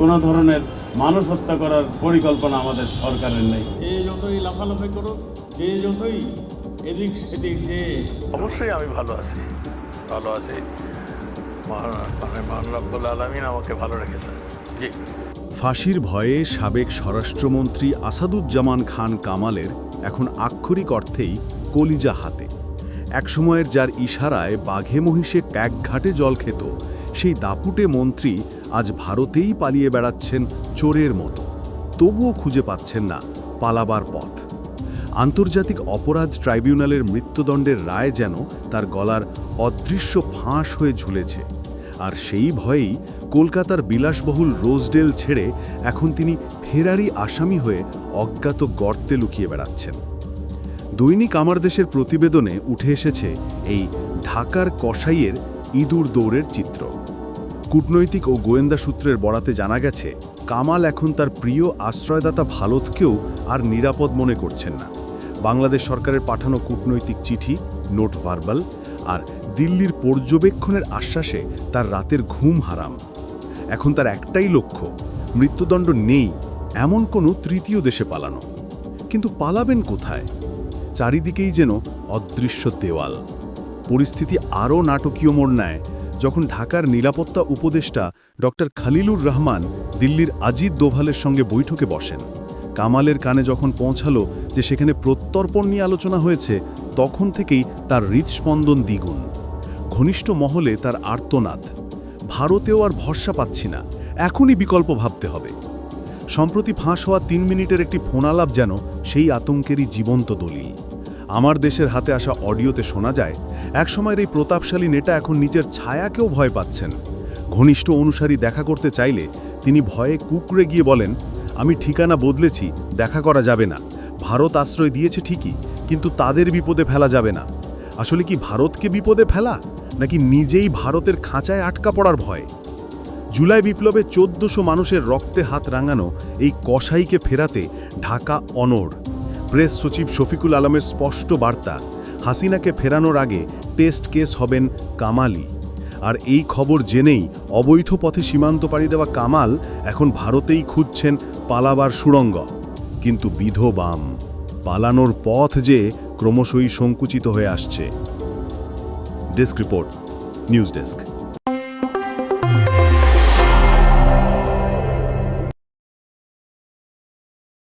কোনো ধরনের মানুষ হত্যা করার পরিকল্পনা আমাদের সরকারের নেই। যে যতই লাফালাফি করুক যে যতই এদিক সেদিক যে অবশ্যই আমি ভালো আছি। ভালো আছি। মানে রব্বুল আলমিন আমাকে ভালো রেখেছেন। জি। ফাঁসির ভয়ে সাবেক স্বরাষ্ট্রমন্ত্রী আসাদুজ্জামান খান কামালের এখন আক্ষরিক অর্থেই কলিজা হাতে। একসময়ের যার ইশারায় বাঘে মহিষে ক্যাকঘাটে জল খেত সেই দাপুটে মন্ত্রী আজ ভারতেই পালিয়ে বেড়াচ্ছেন চোরের মতো। তবুও খুঁজে পাচ্ছেন না পালাবার পথ। আন্তর্জাতিক অপরাধ ট্রাইব্যুনালের মৃত্যুদণ্ডের রায় যেন তার গলার অদৃশ্য ফাঁস হয়ে ঝুলেছে। আর সেই ভয়েই কলকাতার বিলাসবহুল রোজডেল ছেড়ে এখন তিনি ফেরারি আসামি হয়ে অজ্ঞাত গর্তে লুকিয়ে বেড়াচ্ছেন। দৈনিক আমার দেশের প্রতিবেদনে উঠে এসেছে এই ঢাকার কসাইয়ের ইঁদুর দৌড়ের চিত্র। কূটনৈতিক ও গোয়েন্দা সূত্রের বরাতে জানা গেছে, কামাল এখন তার প্রিয় আশ্রয়দাতা ভারতকেও আর নিরাপদ মনে করছেন না। বাংলাদেশ সরকারের পাঠানো কূটনৈতিক চিঠি, নোট ভার্বাল, আর দিল্লির পর্যবেক্ষণের আশ্বাসে তার রাতের ঘুম হারাম। এখন তার একটাই লক্ষ্য, মৃত্যুদণ্ড নেই, এমন কোনো তৃতীয় দেশে পালানো। কিন্তু পালাবেন কোথায়? চারিদিকেই যেন অদৃশ্য দেওয়াল। পরিস্থিতি আরও নাটকীয় মোড় নেয় যখন ঢাকার নিরাপত্তা উপদেষ্টা ডক্টর খালিলুর রহমান দিল্লির আজিদ দোভালের সঙ্গে বৈঠকে বসেন, কামালের কানে যখন পৌঁছালো যে সেখানে প্রত্যর্পণ নিয়ে আলোচনা হয়েছে, তখন থেকেই তার হৃদস্পন্দন দ্বিগুণ। ঘনিষ্ঠ মহলে তার আর্তনাদ, ভারতেও আর ভরসা পাচ্ছি না, এখনই বিকল্প ভাবতে হবে। সম্প্রতি ফাঁস হওয়া তিন মিনিটের একটি ফোনালাপ যেন সেই আতঙ্কেরই জীবন্ত দলিল। আমার দেশের হাতে আসা অডিওতে শোনা যায়, একসময়ের এই প্রতাপশালী নেতা এখন নিজের ছায়াকেও ভয় পাচ্ছেন। ঘনিষ্ঠ অনুসারী দেখা করতে চাইলে তিনি ভয়ে কুকড়ে গিয়ে বলেন, আমি ঠিকানা বদলেছি, দেখা করা যাবে না। ভারত আশ্রয় দিয়েছে ঠিকই, কিন্তু তাদের বিপদে ফেলা যাবে না। আসলে কি ভারতকে বিপদে ফেলা, নাকি নিজেই ভারতের খাঁচায় আটকা পড়ার ভয়? জুলাই বিপ্লবে চোদ্দশো মানুষের রক্তে হাত রাঙানো এই কসাইকে ফেরাতে ঢাকা অনড়। প্রেস সচিব শফিকুল আলমের স্পষ্ট বার্তা, হাসিনাকে ফেরানোর আগে টেস্ট কেস হবেন কামালি আর এই খবর জেনেই অবৈধ পথে সীমান্ত পাড়ি দেওয়া কামাল এখন ভারতেই খুঁজছেন পালাবার সুড়ঙ্গ। কিন্তু বিধবাম পালানোর পথ যে ক্রমশই সংকুচিত হয়ে আসছে। Desk report, news desk.